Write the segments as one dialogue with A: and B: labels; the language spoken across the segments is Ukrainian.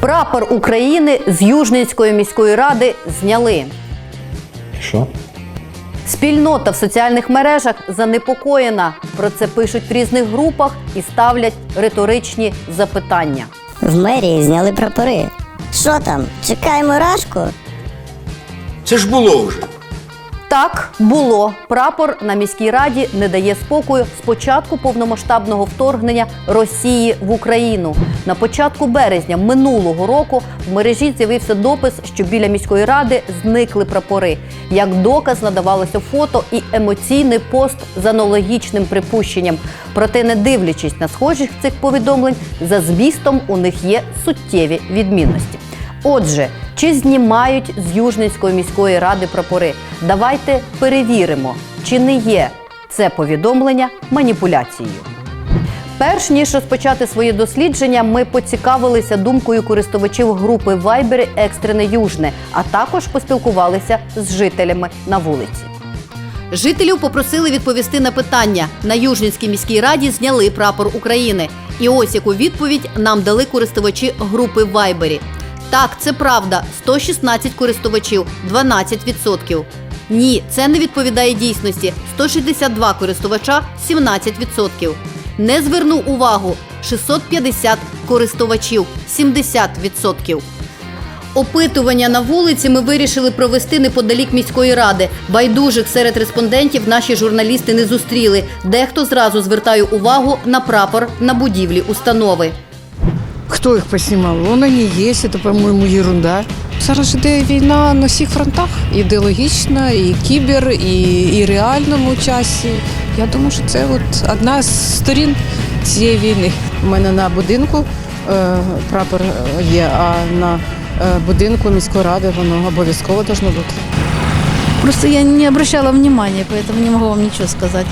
A: Прапор України з Южницької міської ради зняли.
B: Що?
A: Спільнота в соціальних мережах занепокоєна. Про це пишуть в різних групах і ставлять риторичні запитання.
C: В мерії зняли прапори. Що там? Чекаємо рашку?
D: Це ж було вже.
A: Так було. Прапор на міській раді не дає спокою з початку повномасштабного вторгнення Росії в Україну. На початку березня минулого року в мережі з'явився допис, що біля міської ради зникли прапори. Як доказ надавалося фото і емоційний пост з аналогічним припущенням. Проте, не дивлячись на схожість цих повідомлень, за змістом у них є суттєві відмінності. Отже, чи знімають з Южненської міської ради прапори? Давайте перевіримо, чи не є це повідомлення маніпуляцією. Перш ніж розпочати своє дослідження, ми поцікавилися думкою користувачів групи Viber Екстрене Южне, а також поспілкувалися з жителями на вулиці. Жителів попросили відповісти на питання. На Южненській міській раді зняли прапор України. І ось яку відповідь нам дали користувачі групи Вайбері. Так, це правда. 116 користувачів, 12%. Ні, це не відповідає дійсності. 162 користувача, 17%. Не звернув увагу 650 користувачів, 70%. Опитування на вулиці ми вирішили провести неподалік міської ради. Байдужих серед респондентів наші журналісти не зустріли. Дехто зразу звертає увагу на прапор на будівлі установи.
E: Кто их поснимал? Вон они есть, это, по-моему, ерунда.
F: Зараз іде війна на всіх фронтах, ідеологічна, і кібер, і, і реальному часі. Я думаю, що це от одна з сторін цієї війни.
E: У мене на будинку е, прапор є, а на е, будинку міської ради воно обов'язково должно бути.
G: Просто я не обращала внимания, поэтому не могу вам ничего сказать.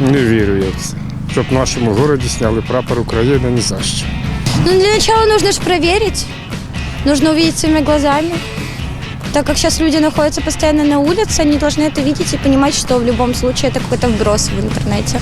H: Не вірю я в це. Щоб в нашому городі сняли прапор України ні за що.
I: Ну, для начала нужно же проверить. Нужно увидеть своими глазами. Так как сейчас люди находятся постоянно на улице, они должны это видеть и понимать, что в любом случае это какой-то вброс в интернете.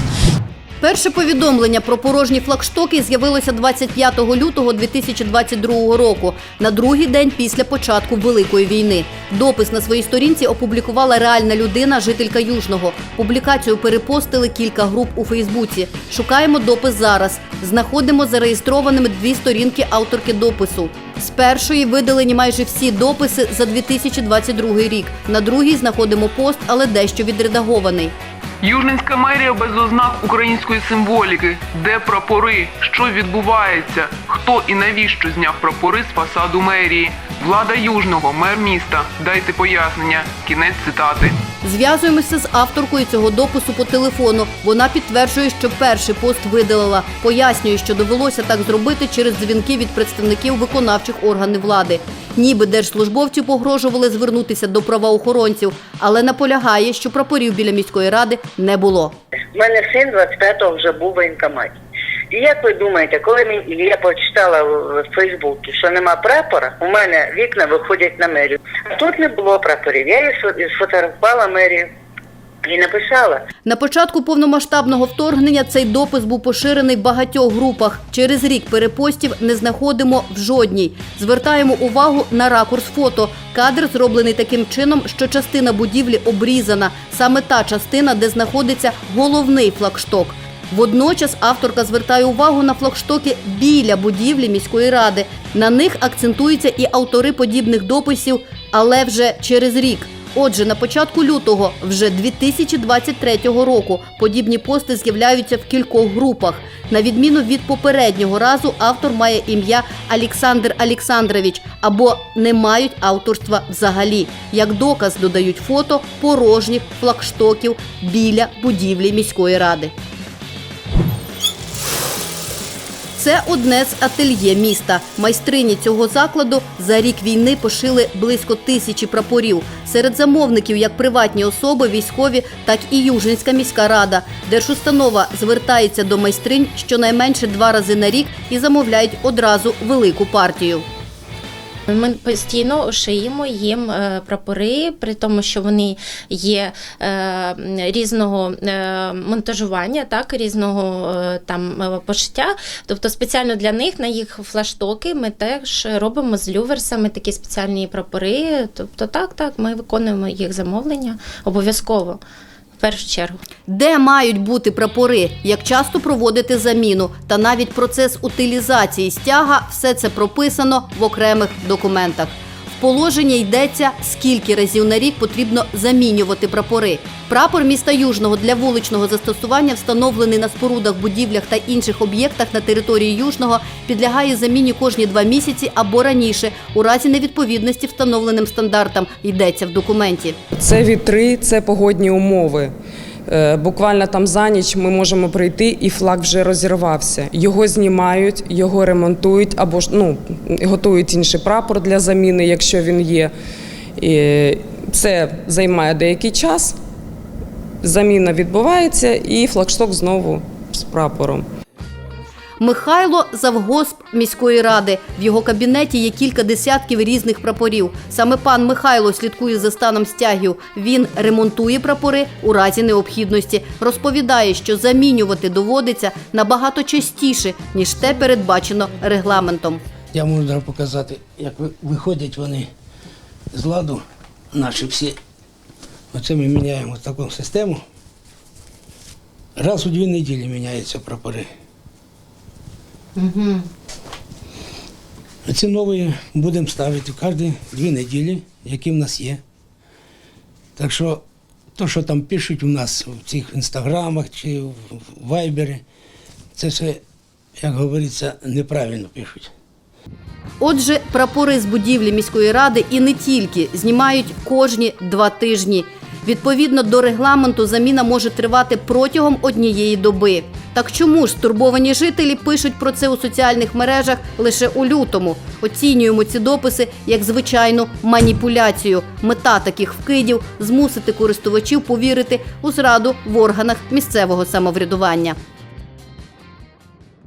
A: Перше повідомлення про порожні флагштоки з'явилося 25 лютого 2022 року, на другий день після початку Великої війни. Допис на своїй сторінці опублікувала реальна людина, жителька Южного. Публікацію перепостили кілька груп у Фейсбуці. Шукаємо допис зараз. Знаходимо зареєстрованими дві сторінки авторки допису. З першої видалені майже всі дописи за 2022 рік. На другій знаходимо пост, але дещо відредагований.
J: Южненська мерія без ознак української символіки. Де прапори? Що відбувається? Хто і навіщо зняв прапори з фасаду мерії? Влада Южного, мер міста. Дайте пояснення. Кінець цитати.
A: Зв'язуємося з авторкою цього допису по телефону. Вона підтверджує, що перший пост видалила. Пояснює, що довелося так зробити через дзвінки від представників виконавчих органів влади. Ніби держслужбовці погрожували звернутися до правоохоронців, але наполягає, що прапорів біля міської ради не було.
K: У мене син 25-го вже був в воєнкоматі. І як ви думаєте, коли мені я прочитала в в Фейсбуці, що нема прапора, у мене вікна виходять на мерію. А тут не було прапорів. Я її сфотографувала мерію і написала.
A: На початку повномасштабного вторгнення цей допис був поширений в багатьох групах. Через рік перепостів не знаходимо в жодній. Звертаємо увагу на ракурс фото. Кадр зроблений таким чином, що частина будівлі обрізана, саме та частина, де знаходиться головний флагшток. Водночас авторка звертає увагу на флагштоки біля будівлі міської ради. На них акцентуються і автори подібних дописів, але вже через рік. Отже, на початку лютого, вже 2023 року, подібні пости з'являються в кількох групах. На відміну від попереднього разу, автор має ім'я Олександр Олександрович або не мають авторства взагалі. Як доказ додають фото порожніх флагштоків біля будівлі міської ради. Це одне з ательє міста. Майстрині цього закладу за рік війни пошили близько тисячі прапорів. Серед замовників як приватні особи, військові, так і Южинська міська рада. Держустанова звертається до майстринь щонайменше два рази на рік і замовляють одразу велику партію.
B: Ми постійно шиємо їм е, прапори, при тому, що вони є е, різного е, монтажування, так різного там пошиття. Тобто спеціально для них на їх флаштоки ми теж робимо з люверсами такі спеціальні прапори. Тобто, так, так, ми виконуємо їх замовлення обов'язково. Першу чергу.
A: Де мають бути прапори, як часто проводити заміну, та навіть процес утилізації стяга все це прописано в окремих документах. В положенні йдеться, скільки разів на рік потрібно замінювати прапори. Прапор міста Южного для вуличного застосування, встановлений на спорудах, будівлях та інших об'єктах на території Южного, підлягає заміні кожні два місяці або раніше, у разі невідповідності встановленим стандартам йдеться в документі.
L: Це вітри, це погодні умови. Е, Буквально там за ніч ми можемо прийти, і флаг вже розірвався. Його знімають, його ремонтують або ж ну готують інший прапор для заміни, якщо він є. І це займає деякий час. Заміна відбувається, і флагшток знову з прапором.
A: Михайло завгосп міської ради. В його кабінеті є кілька десятків різних прапорів. Саме пан Михайло слідкує за станом стягів. Він ремонтує прапори у разі необхідності. Розповідає, що замінювати доводиться набагато частіше ніж те передбачено регламентом.
D: Я можу показати, як виходять вони з ладу, наші всі. Оце ми міняємо таку систему. Раз у дві неділі міняються прапори. Угу. Ці нові будемо ставити кожні дві неділі, які в нас є. Так що, то, що там пишуть у нас в цих інстаграмах чи в вайбері, це все, як говориться, неправильно пишуть.
A: Отже, прапори з будівлі міської ради і не тільки знімають кожні два тижні. Відповідно до регламенту, заміна може тривати протягом однієї доби. Так чому ж стурбовані жителі пишуть про це у соціальних мережах лише у лютому? Оцінюємо ці дописи як звичайну маніпуляцію. Мета таких вкидів змусити користувачів повірити у зраду в органах місцевого самоврядування.